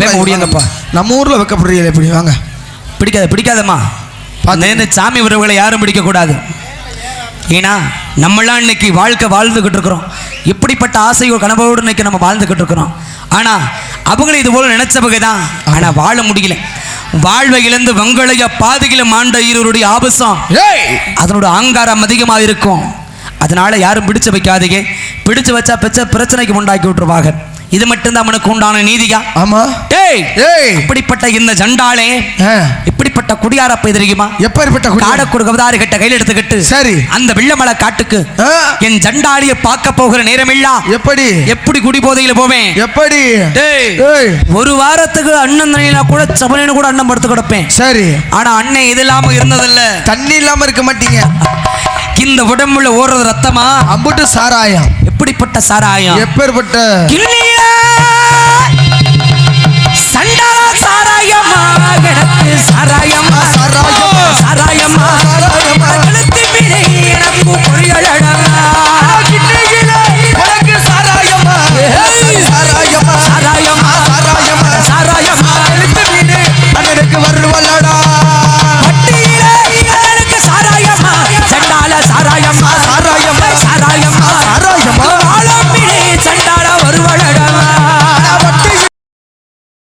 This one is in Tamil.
வேகமா ஓடியாங்கப்பா நம்ம ஊர்ல வைக்கப்படுறீங்க எப்படி? வாங்க. பிடிக்காத பிடிக்காதம்மா. நேர்ந்து சாமி உறவுகளை யாரும் பிடிக்கக்கூடாது. ஏன்னா நம்மளாம் இன்னைக்கு வாழ்க்கை வாழ்ந்துக்கிட்டு இருக்கிறோம். எப்படிப்பட்ட ஆசையோ கனவோடு இன்னைக்கு நம்ம வாழ்ந்துக்கிட்டு இருக்கிறோம். ஆனால் அவங்களும் இது போல நினைச்சவங்க தான். ஆனால் வாழ முடியல. வாழ்வை இழந்து வங்களைய பாதையில மாண்ட இருவருடைய ஆபசம். அதனோட ஆங்காரம் அதிகமாக இருக்கும் அதனால யாரும் பிடிச்சு வைக்காதீங்க. பிடிச்சு வச்சா பெச்ச பிரச்சனைக்கு உண்டாக்கி விட்டுருவாங்க. இது மட்டும்தான் அவனுக்கு உண்டான நீதியா? ஆமா. டேய் ஏய். இப்படிப்பட்ட இந்த ஜண்டாலே இப்படிப்பட்ட குடியாரப்ப தெரியுமா? எப்பேற்பட்ட குடி- காடை கொடுக்கவதாரு கிட்ட கையில் எடுத்துக்கிட்டு சரி. அந்த வெள்ளமலை காட்டுக்கு என் ஜண்டாலிய பார்க்க போகிற நேரமில்லா. எப்படி? எப்படி குடி போதையில போவேன்? எப்படி? ஒரு வாரத்துக்கு அண்ணன் தண்ணியில கூட சபனையில கூட அண்ணன் படுத்து கிடப்பேன். சரி. ஆனா அண்ணன் இது இல்லாம இருந்ததில்ல. தண்ணி இல்லாம இருக்க மாட்டீங்க. இந்த உடம்புல ஓடுறது ரத்தமா? அம்புட்டு சாராயம். எப்படிப்பட்ட சாராயம்? எப்பேற்பட்ட? கிள்ளிய சண்டா சாராயமா சாராயம்.